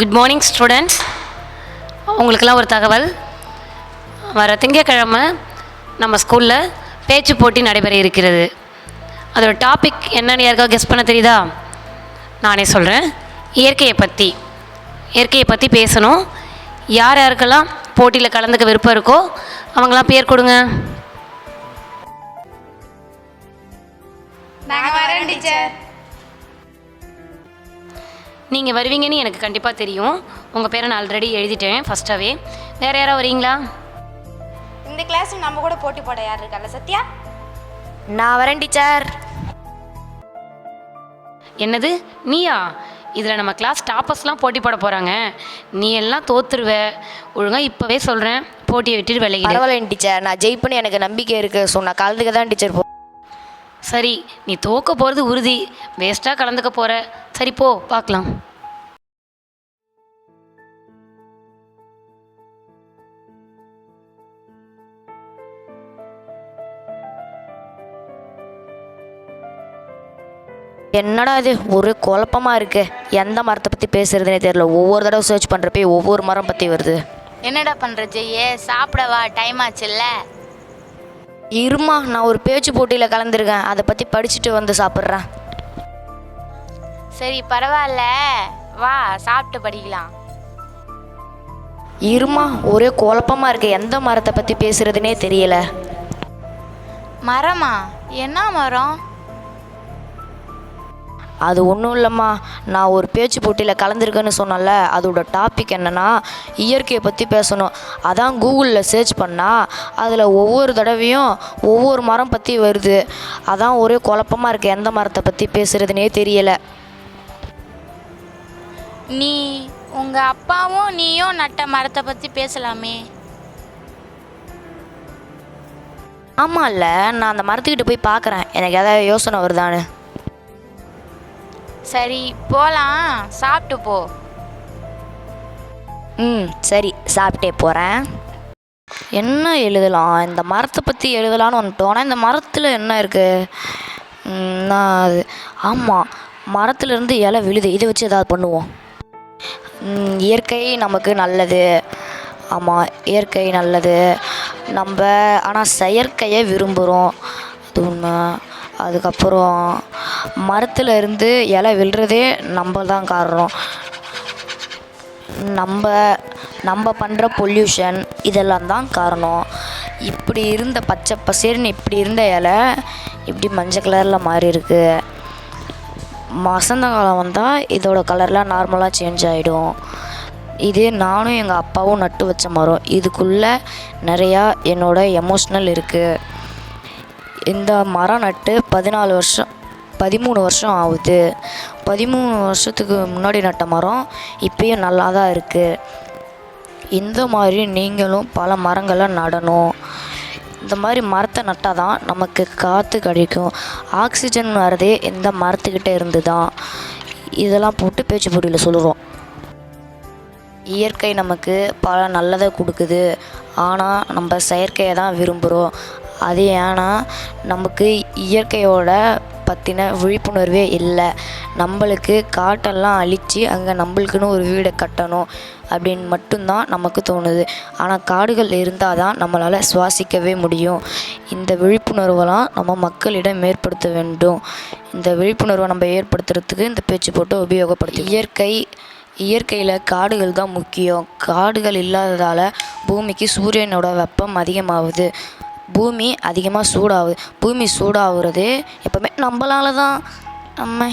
Good morning students உங்களுக்கெல்லாம் ஒரு தகவல். வர திங்கட்கிழமை நம்ம ஸ்கூலில் பேச்சு போட்டி நடைபெற இருக்கிறது. அதோட டாபிக் என்னென்னு யாருக்காவது கெஸ் பண்ண தெரியுதா? நானே சொல்கிறேன் இயற்கையை பற்றி இயற்கையை பற்றி பேசணும். யார் யாருக்கெல்லாம் போட்டியில் கலந்துக்க விருப்பம் இருக்கோ அவங்களாம் பேர் கொடுங்க. நாங்க வரேன் டீச்சர். நீங்கள் வருவீங்கன்னு எனக்கு கண்டிப்பாக தெரியும். உங்கள் பேரை நான் ஆல்ரெடி எழுதிட்டேன் ஃபஸ்ட்டாகவே வேறு யாராவது வரீங்களா இந்த கிளாஸ் நம்ம கூட போட்டி போட யார் இருக்கல சத்யா? நான் வரேன் டீச்சர். என்னது? நீயா? இதில் நம்ம கிளாஸ் டாப்பர்ஸ்லாம் போட்டி போட போகிறாங்க நீ எல்லாம் தோத்துருவ. ஒழுங்காக இப்போவே சொல்கிறேன் போட்டியை விட்டுட்டு விலகிடு. பரவாயில்லைங்க டீச்சர். நான் ஜெயிப்புன்னு எனக்கு நம்பிக்கை இருக்கு. ஸோ நான் கலந்துக்க தான் டீச்சர் போ சரி நீ தோக்க போகிறது உறுதி. வேஸ்ட்டாக கலந்துக்க போகிற சரி போ பார்க்கலாம் என்னடா இது? ஒரு குழப்பமா இருக்கு. எந்த மரத்தை பற்றி பேசுறதுனே தெரியல. ஒவ்வொரு தடவை சர்ச் பண்ணுறப்ப ஒவ்வொரு மரம் பற்றி வருது. என்னடா பண்ற ஜெய்யே சாப்பிடவா? டைம் ஆச்சுல்ல? இருமா நான் ஒரு பேச்சு போட்டியில் கலந்துருக்கேன். அதை பற்றி படிச்சுட்டு வந்து சாப்பிட்றேன். சரி பரவாயில்ல. வா சாப்பிட்டு படிக்கலாம். இருமா ஒரே குழப்பமா இருக்கு. எந்த மரத்தை பற்றி பேசுறதுனே தெரியல. மரமா? என்ன மரம்? அது ஒன்றும் இல்லைம்மா. நான் ஒரு பேச்சு போட்டியில் கலந்துருக்கேன்னு சொன்னேன்ல அதோட டாபிக் என்னன்னா இயற்கையை பற்றி பேசணும். அதான் கூகுளில் சர்ச் பண்ணால் அதில் ஒவ்வொரு தடவையும் ஒவ்வொரு மரம் பற்றி வருது. அதான் ஒரே குழப்பமா இருக்கு எந்த மரத்தை பற்றி பேசுறதுனே தெரியல. நீ உங்க அப்பாவும் நீயும் நட்ட மரத்தை பத்தி பேசலாமே. ஆமாம்ல நான் அந்த மரத்துக்கிட்ட போய் பார்க்குறேன் எனக்கு ஏதாவது யோசனை வருதான்னு. சரி போகலாம் சாப்பிட்டு போ. ம் சரி சாப்பிட்டே போகிறேன் என்ன எழுதலாம்? இந்த மரத்தை பற்றி எழுதலான்னு வந்துட்டோம். ஆனால் இந்த மரத்தில் என்ன இருக்குது நான் அது ஆமாம் மரத்துலேருந்து இலை விழுது. இதை வச்சு ஏதாவது பண்ணுவோம். இயற்கை நமக்கு நல்லது. ஆமாம் இயற்கை நல்லது. நம்ம ஆனால் செயற்கையை விரும்புகிறோம் அது உண்மை. அதுக்கப்புறம் மரத்தில் இருந்து இலை விழுறதே நம்ம தான் காரணம். நம்ம நம்ம பண்ணுற பொல்யூஷன் இதெல்லாம் தான் காரணம். இப்படி இருந்த பச்சை பசேர்னு இப்படி இருந்த இலை இப்படி மஞ்சள் கலரில் மாறி இருக்கு. வசந்த காலம் வந்தால் இதோட கலர்லாம் நார்மலாக சேஞ்ச் ஆகிடும் இதே நானும் எங்கள் அப்பாவும் நட்டு வச்ச மரம். இதுக்குள்ளே நிறையா என்னோட எமோஷ்னல் இருக்குது இந்த மரம் நட்டு பதினாலு வருஷம் பதிமூணு வருஷம் ஆகுது. பதிமூணு வருஷத்துக்கு முன்னாடி நட்ட மரம் இப்பயும் நல்லா தான் இருக்குது இந்த மாதிரி நீங்களும் பல மரங்களை நடணும். இந்த மாதிரி மரத்தை நட்டால் தான் நமக்கு காற்று கிடைக்கும் ஆக்சிஜன் வரதே இந்த மரத்துக்கிட்டே இருந்து தான் இதெல்லாம் போட்டு பேச்சு போட்டியில் சொல்லுறோம் இயற்கை நமக்கு பல நல்லதை கொடுக்குது. ஆனால் நம்ம செயற்கையை தான் விரும்புகிறோம் அது ஏன்னா நமக்கு இயற்கையோட பற்றின விழிப்புணர்வே இல்லை. நம்மளுக்கு காட்டெல்லாம் அழித்து அங்கே நம்மளுக்குன்னு ஒரு வீடை கட்டணும் அப்படின்னு மட்டும்தான் நமக்கு தோணுது. ஆனால் காடுகள் இருந்தால் தான் நம்மளால் சுவாசிக்கவே முடியும். இந்த விழிப்புணர்வெல்லாம் நம்ம மக்களிடம் ஏற்படுத்த வேண்டும். இந்த விழிப்புணர்வை நம்ம ஏற்படுத்துறதுக்கு இந்த பேச்சு போட்டு உபயோகப்படுத்தி இயற்கை இயற்கையில் காடுகள் தான் முக்கியம். காடுகள் இல்லாததால் பூமிக்கு சூரியனோட வெப்பம் அதிகமாகுது. பூமி அதிகமாக சூடாகுது பூமி சூடாகுறது எப்போவுமே நம்மளால தான் நம்ம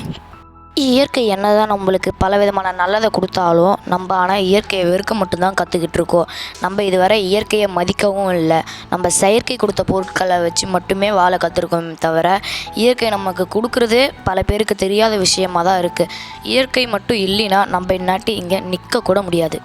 இயற்கை என்ன தான் நம்மளுக்கு பல விதமான நல்லதை கொடுத்தாலும் நம்ம ஆனால் இயற்கையை வெறுக்க மட்டும்தான் கற்றுக்கிட்டு இருக்கோம். நம்ம இதுவரை இயற்கையை மதிக்கவும் இல்லை. நம்ம செயற்கை கொடுத்த பொருட்களை வச்சு மட்டுமே வாழ கற்றுருக்கோம் தவிர இயற்கை நமக்கு கொடுக்குறது பல பேருக்கு தெரியாத விஷயமாக தான் இருக்குது இயற்கை மட்டும் இல்லைன்னா நம்ம இந்நாட்டி இங்கே நிற்கக்கூட முடியாது.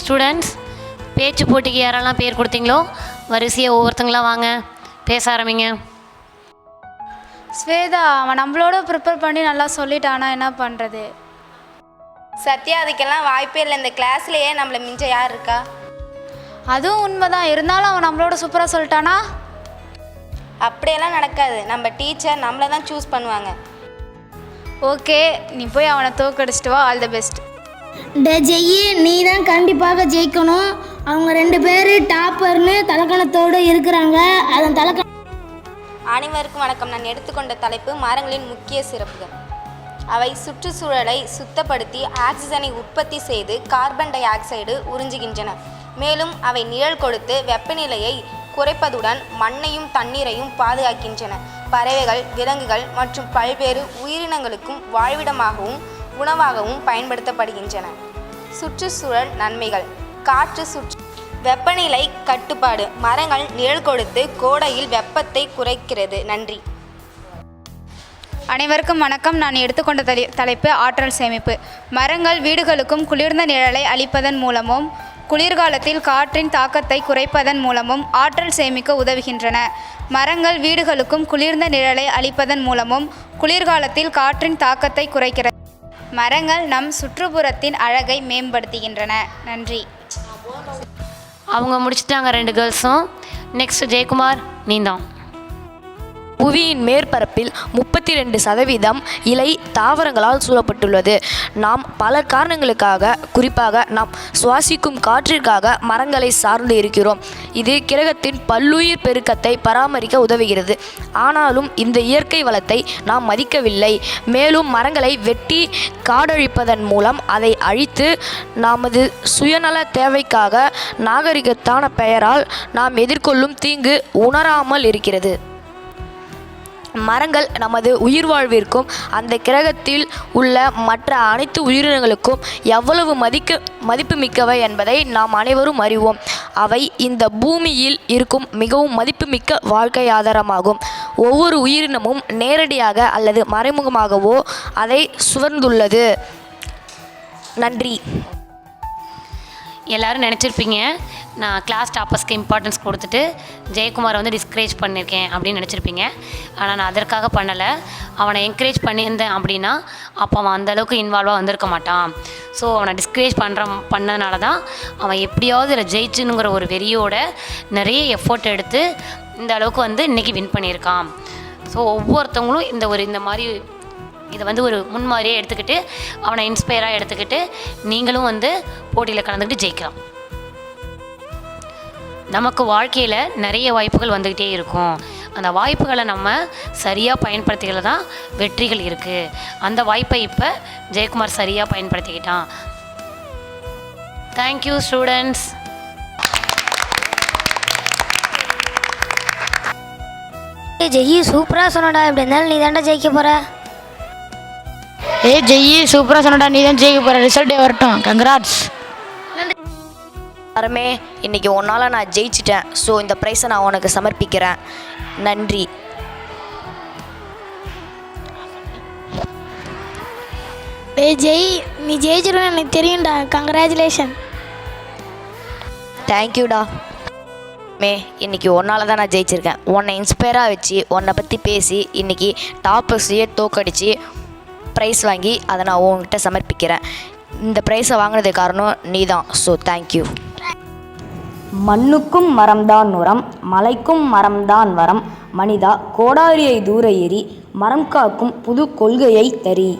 ஸ்டூடெண்ட்ஸ் பேச்சு போட்டிக்கு யாரெல்லாம் பேர் கொடுத்தீங்களோ வரிசையாக ஒவ்வொருத்தங்களா வாங்க பேச ஆரம்பிங்க. ஸ்வேதா அவன் நம்மளோட ப்ரிப்பேர் பண்ணி நல்லா சொல்லிட்டானா என்ன பண்ணுறது சத்யா அதுக்கெல்லாம் வாய்ப்பே இல்லை. இந்த கிளாஸ்லயே நம்மளை மிஞ்ச யார் இருக்கா? அதுவும் உண்மைதான். இருந்தாலும் அவன் நம்மளோட சூப்பராக சொல்லிட்டானா? அப்படியெல்லாம் நடக்காது. நம்ம டீச்சர் நம்மளை தான் சூஸ் பண்ணுவாங்க. ஓகே நீ போய் அவனை தோக்கடிச்சிட்டு வா. ஆல் த பெஸ்ட் ஜெயி நீ தான் கண்டிப்பாக ஜெயிக்கணும். அவங்க ரெண்டு பேர் டாப்பர்னு தலக்கணத்தோடு இருக்கிறாங்க. அதன் தலக்க அனைவருக்கும் வணக்கம். நான் எடுத்துக்கொண்ட தலைப்பு மரங்களின் முக்கிய சிறப்புகள். அவை சுற்றுச்சூழலை சுத்தப்படுத்தி ஆக்சிஜனை உற்பத்தி செய்து கார்பன் டை ஆக்சைடு உறிஞ்சுகின்றன. மேலும் அவை நிழல் கொடுத்து வெப்பநிலையை குறைப்பதுடன் மண்ணையும் தண்ணீரையும் பாதுகாக்கின்றன. பறவைகள் விலங்குகள் மற்றும் பல்வேறு உயிரினங்களுக்கும் வாழ்விடமாகவும் உணவாகவும் பயன்படுத்தப்படுகின்றன. சுற்றுச்சூழல் நன்மைகள். காற்று சுற்று வெப்பநிலை கட்டுப்பாடு. மரங்கள் நிழல் கொடுத்து கோடையில் வெப்பத்தை குறைக்கிறது. நன்றி. அனைவருக்கும் வணக்கம். நான் எடுத்துக்கொண்ட தலை தலைப்பு ஆற்றல் சேமிப்பு. மரங்கள் வீடுகளுக்கும் குளிர்ந்த நிழலை அளிப்பதன் மூலமும் குளிர்காலத்தில் காற்றின் தாக்கத்தை குறைப்பதன் மூலமும் ஆற்றல் சேமிக்க உதவுகின்றன. மரங்கள் வீடுகளுக்கும் குளிர்ந்த நிழலை அளிப்பதன் மூலமும் குளிர்காலத்தில் காற்றின் தாக்கத்தை குறைக்கிறது மரங்கள் நம் சுற்றுப்புறத்தின் அழகை மேம்படுத்துகின்றன. நன்றி. அவங்க முடிச்சிட்டாங்க ரெண்டு கேர்ள்ஸும் நெக்ஸ்ட் ஜெயக்குமார் நீந்தான். புவியின் மேற்பரப்பில் முப்பத்தி ரெண்டு சதவீதம் இலை தாவரங்களால் சூழப்பட்டுள்ளது. நாம் பல காரணங்களுக்காக குறிப்பாக நாம் சுவாசிக்கும் காற்றிற்காக மரங்களை சார்ந்து இருக்கிறோம். இது கிரகத்தின் பல்லுயிர் பெருக்கத்தை பராமரிக்க உதவுகிறது. ஆனாலும் இந்த இயற்கை வளத்தை நாம் மதிக்கவில்லை. மேலும் மரங்களை வெட்டி காடழிப்பதன் மூலம் அதை அழித்து நமது சுயநல தேவைக்காக நாகரிகத்தான பெயரால் நாம் எதிர்கொள்ளும் தீங்கு உணராமல் இருக்கிறது. மரங்கள் நமது உயிர் வாழ்விற்கும் அந்த கிரகத்தில் உள்ள மற்ற அனைத்து உயிரினங்களுக்கும் எவ்வளவு மதிக்க மதிப்புமிக்கவை என்பதை நாம் அனைவரும் அறிவோம். அவை இந்த பூமியில் இருக்கும் மிகவும் மதிப்புமிக்க வாழ்க்கை ஆதாரமாகும். ஒவ்வொரு உயிரினமும் நேரடியாக அல்லது மறைமுகமாகவோ அதை சுவர்ந்துள்ளது நன்றி. எல்லோரும் நினச்சிருப்பீங்க. நான் கிளாஸ் டாப்பர்ஸ்க்கு இம்பார்ட்டன்ஸ் கொடுத்துட்டு ஜெயக்குமாரை வந்து டிஸ்கரேஜ் பண்ணியிருக்கேன் அப்படின்னு நினச்சிருப்பீங்க. ஆனால் நான் அதற்காக பண்ணலை. அவனை என்கரேஜ் பண்ணியிருந்தேன் அப்படின்னா அப்போ அவன் அந்தளவுக்கு இன்வால்வாக வந்திருக்க மாட்டான். ஸோ அவனை டிஸ்கரேஜ் பண்ணுற பண்ணதுனால தான் அவன் எப்படியாவது இதில் ஜெயிச்சுனுங்கிற ஒரு வெறியோட நிறைய எஃபோர்ட் எடுத்து இந்த அளவுக்கு வந்து இன்றைக்கி வின் பண்ணியிருக்கான். ஸோ ஒவ்வொருத்தவங்களும் இந்த ஒரு இந்த மாதிரி இதை வந்து ஒரு முன்மாதிரியே எடுத்துக்கிட்டு அவனை இன்ஸ்பயராக எடுத்துக்கிட்டு நீங்களும் வந்து போட்டியில் கலந்துக்கிட்டு ஜெயிக்கலாம். நமக்கு வாழ்க்கையில் நிறைய வாய்ப்புகள் வந்துக்கிட்டே இருக்கும். அந்த வாய்ப்புகளை நம்ம சரியாக பயன்படுத்திக்கல தான் வெற்றிகள் இருக்குது அந்த வாய்ப்பை இப்போ ஜெயக்குமார் சரியாக பயன்படுத்திக்கிட்டான். தேங்க்யூ ஸ்டூடெண்ட்ஸ் ஜெயி சூப்பராக சொன்னடா. எப்படி இருந்தாலும் நீ தாண்டா ஜெயிக்க போகிற ஏ ஜெயி சூப்பராக சொன்னடா நீ தான் ஜெயிக்க போகிற ரிசல்ட்டே வரட்டும். கங்க்ராட்ஸ் அறமே இன்னைக்கு உன்னால் நான் ஜெயிச்சிட்டேன். ஸோ இந்த ப்ரைஸை நான் உனக்கு சமர்ப்பிக்கிறேன். நன்றி. டேய் ஜெய் நீ ஜெயிச்சிருவேன்னு எனக்கு தெரியும்டா. கங்க்ராச்சுலேஷன் தேங்க்யூடா மே இன்னைக்கு உன்னால தான் நான் ஜெயிச்சிருக்கேன். உன்னை இன்ஸ்பயராக வச்சு உன்னை பற்றி பேசி இன்னைக்கு டாப்பர்ஸையே தோக்கடிச்சு ப்ரைஸ் வாங்கி அதை நான் உன்கிட்ட சமர்ப்பிக்கிறேன். இந்த ப்ரைஸை வாங்கினது காரணம் நீ தான் ஸோ தேங்க்யூ மண்ணுக்கும் மரம்தான் உரம் மலைக்கும் மரம்தான் வரம். மனிதா கோடாரியை தூர ஏறி மரம் காக்கும் புது கொள்கையை தரி.